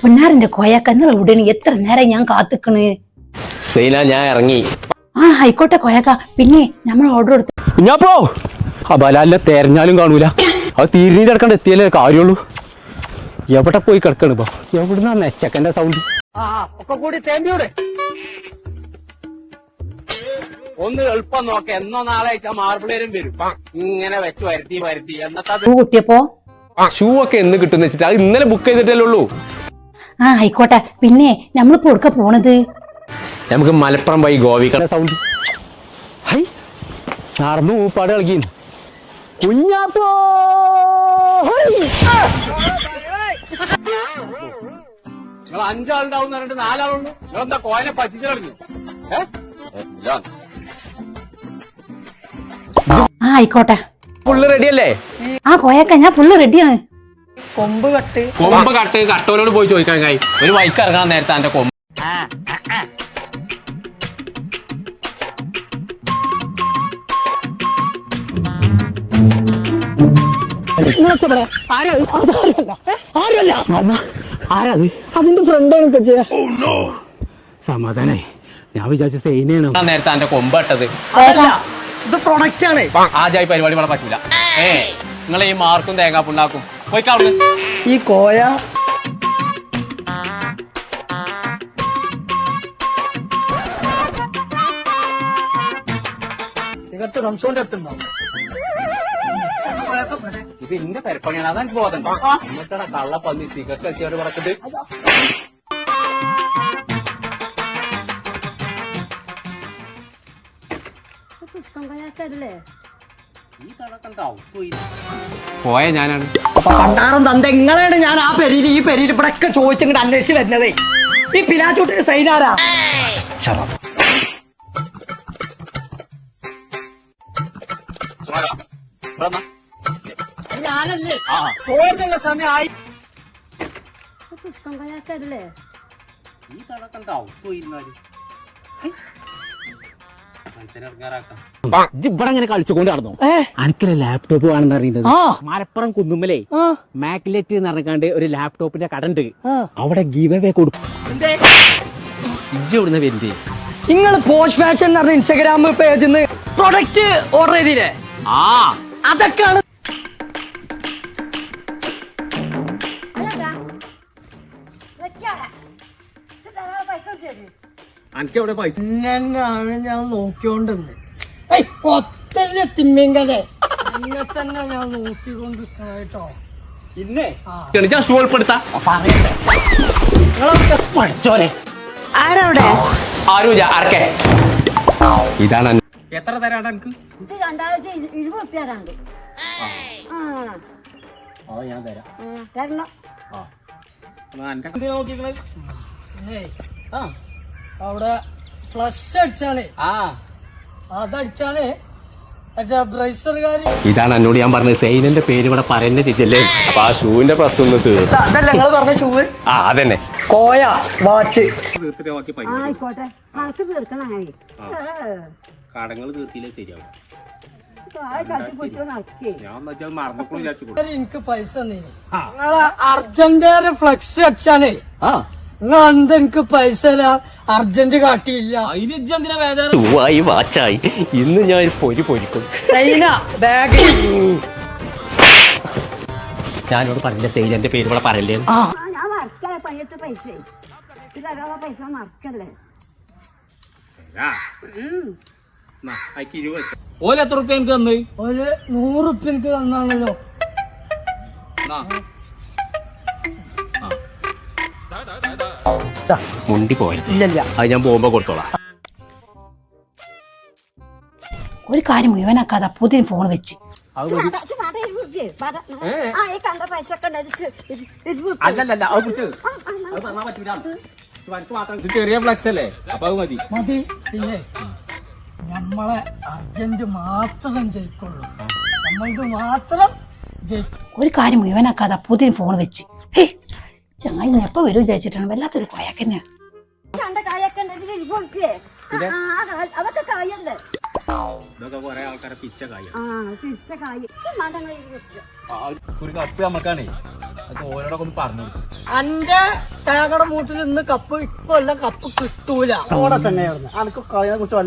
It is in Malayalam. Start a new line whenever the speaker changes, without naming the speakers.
പൊന്നാറിന്റെ കോയാക്ക നിങ്ങൾ ഉടനെ എത്ര നേരം ഞാൻ കാത്തുക്കണ്?
സൈന ഞാൻ ഇറങ്ങി.
ആ ആയിക്കോട്ടെ കോയാക്ക. പിന്നെ നമ്മൾ ഓർഡർ കൊടുത്ത്
ഞാൻ പോ. ആ ബലാലിനെ തെരഞ്ഞാലും കാണൂല. അത് തീരിനീര് കിടക്കണ്ട എത്തിയല്ലേ കാര്യമുള്ളൂ. എവിടെ പോയി കിടക്കണ് ഇപ്പൊ? എവിടുന്നാ നെച്ചക്കന്റെ സൗണ്ട്
ഒന്ന് എളുപ്പം നോക്ക. എന്നോ നാളെ മാർബിളേരും വരും. ഇങ്ങനെ വെച്ച് വരുത്തി വരുത്തി.
പൂ
ഷൂ ഒക്കെ എന്ന് കിട്ടുന്ന വെച്ചിട്ട് അത് ഇന്നലെ ബുക്ക് ചെയ്തിട്ടല്ലേ ഉള്ളൂ.
ആ ആയിക്കോട്ടെ. പിന്നെ നമ്മളിപ്പോ ഒടുക്ക പോണത്?
നമുക്ക് മലപ്പുറം പോയി ഗോവിക്കട സൗണ്ട് ഹൈ നടന്നു മൂപ്പാട് കളിക്കുന്നു കുഞ്ഞാപ്പോ ഹൈ.
നിങ്ങൾ അഞ്ചാളുണ്ടാവും പറഞ്ഞിട്ട് നാലാളുള്ളൂ നിങ്ങൾ എന്താ കോയനെ പറ്റിച്ചു കളഞ്ഞു
ആയിക്കോട്ടെ.
ഫുള്ള് റെഡിയല്ലേ
ആ കോയക്ക ഞാൻ ഫുള്ള് റെഡിയാണ്
കൊമ്പ് കട്ട്. കട്ടോലോട് പോയി ചോദിക്കാൻ കൈ. ഒരു വൈക്ക് ഇറങ്ങാൻ നേരത്തെ എന്റെ കൊമ്പ്.
അതിന്റെ ഫ്രണ്ടാണ്
സമാധാനായി. ഞാൻ വിചാരിച്ച സൈനയാണ്? നേരത്തെ എന്റെ കൊമ്പ് ഇട്ടത്
ഇത് പ്രൊഡക്റ്റ് ആണ്.
ആജായി പരിപാടി ഇവിടെ പറ്റൂല. ഏ നിങ്ങൾ ഈ മാർക്കും തേങ്ങാപ്പുണ്ടാക്കും
ഈ കോയ. സിഗത്ത് റംസോന്റെ അടുത്തുണ്ടാവും
ഇത് എന്റെ പെരപ്പണിയാണ്. അതാണ് ബോധം. എന്നിട്ടാണ് കള്ളപ്പന്നി സിഗത്ത് വെച്ചോട് പറക്കത് ഇഷ്ടം തൗപ്പോയി
പോയ ഞാനാണ്.
പണ്ടാറം തന്ത എങ്ങനെയാണ് ഞാൻ ആ പെരീര് ഈ പെരീര് ഇവിടെ ഒക്കെ ചോദിച്ചിങ്ങോട്ട് അന്വേഷിച്ച് വരുന്നതേ. ഈ പിലാച്ചൂട്ടിന് സൈനാരാ ഞാനല്ലേ? ചോദിച്ചുള്ള സമയമായി.
ഈ
ഇവിടെ അങ്ങനെ കളിച്ചുകൊണ്ട് നടന്നു? അനക്കല്ലേ ലാപ്ടോപ്പ് വേണമെന്ന് അറിയുന്നത്?
ആ.
മലപ്പുറം കുന്നുമ്മലേ മാക്ലെറ്റ് എന്ന് പറഞ്ഞാണ്ട് ഒരു ലാപ്ടോപ്പിന്റെ കട ഉണ്ട്. അവിടെ ഗീവ് അവേ കൊടുക്കും ഇജ്ജ് ഇവിടുന്ന് വരുന്നേ
നിങ്ങൾ പോസ്റ്റ് ഫാഷൻ എന്ന് പറഞ്ഞ ഇൻസ്റ്റാഗ്രാം പേജിൽ നിന്ന് പ്രൊഡക്റ്റ് ഓർഡർ ചെയ്തില്ലേ?
ആ.
അതൊക്കെയാണ്
അനക്ക് എവിടെ പൈസ?
ഞാൻ നോക്കിക്കൊണ്ടിരുന്നത്. ഏയ് കൊത്തല്ല തിമ്മിങ്കലെ. എന്നെ തന്നെ ഞാൻ നോക്കിക്കൊണ്ട് കേട്ടോ
ഇന്നേ
ഞാൻ ഷൂ ഉൾപ്പെടുത്താ. പഠിച്ചോനെ.
ആരവിടെ?
ആരൂല ആർക്കെ ഇതാണ്
എത്ര തരാടാ എനിക്ക്
ഇത് രണ്ടായിരത്തി ഇരുപത് ഉറുപ്പ്യാറാണ്ട് ആ.
ഓ ഞാൻ തരാം.
തരണം.
നോക്കിക്കണേ? ആ. അവിടെ ഫ്ലസ് അടിച്ചാലേ.
ആ.
അതടിച്ചാലേ
ഇതാണ് എന്നോട് ഞാൻ പറഞ്ഞത്. സൈനന്റെ പേര് ഇവിടെ പറയുന്ന ചിറ്റല്ലേ അപ്പൊ ആ ഷൂവിന്റെ പ്രശ്നം ഒന്ന് തീർന്നു
അതല്ല നിങ്ങൾ പറഞ്ഞ ഷൂ
ആ അതന്നെ.
കോയ വാച്ച്
ആയിക്കോട്ടെ. കണക്ക് തീർക്കണേ
കടങ്ങൾ തീർത്തില്ലേ ശരിയാവും.
എനിക്ക് പൈസ അർജന്റീന ഫ്ലക്സ് അടിച്ചാണ്
ആ.
നിങ്ങൾ പൈസ അർജന്റ് കാട്ടിയില്ല.
വാച്ചായി. ഇന്ന് ഞാൻ ഒരു പൊരി പൊരിക്കും.
സൈന ബാഗ്.
ഞാനോട് പറഞ്ഞ സൈനന്റെ പേര് ഇവിടെ പറയല്ലേ?
പൈസ മറക്കല്ലേ
ഓല എത്ര റുപ്യ എനിക്ക് തന്ന്?
ഓൽ നൂറുപ്യ എനിക്ക് തന്നാണല്ലോ.
മുണ്ടി പോയത്
ഇല്ലല്ല
അത് ഞാൻ പോകുമ്പോ കൊടുത്തോളാം.
ഒരു കാര്യം മുഴുവനാക്കാതെ അപ്പോത്തിന് ഫോൺ വെച്ച്.
അല്ലല്ല അത് പിടിച്ച് അത് തന്നാ പറ്റൂല. ഇത് എനിക്ക് മാത്രം. ഇത് ചെറിയ ഫ്ലക്സ് അല്ലേ? അപ്പൊ അത് മതി.
മതി. പിന്നെ നമ്മളെ അർജന്റ് മാത്രം ജയിക്കുള്ളൂ. നമ്മളത് മാത്രം ജയിക്കും
ഒരു കാര്യം മുഴുവനാക്കാതെ അപ്പോത്തിന് ഫോൺ വെച്ച്. ചങ്ങായി ഞാൻ എപ്പോ വരും വിചാരിച്ചിട്ടാണ്? വല്ലാത്തൊരു കോയാക്കന്നെ
ഇതൊക്കെ കുറെ ആൾക്കാരെ പിച്ച കായ. ഒരു കപ്പ് നമുക്കാണേ അത് ഓരോടൊക്കെ ഒന്ന് പറഞ്ഞു കൊടുക്കും.
അന്റെ തേങ്ങയുടെ മൂട്ടിൽ നിന്ന് കപ്പ് ഇപ്പൊ എല്ലാം കപ്പ് കിട്ടൂല.
ഓടെ ചെങ്ങായി അനക്ക് കളിയെ കുറിച്ച്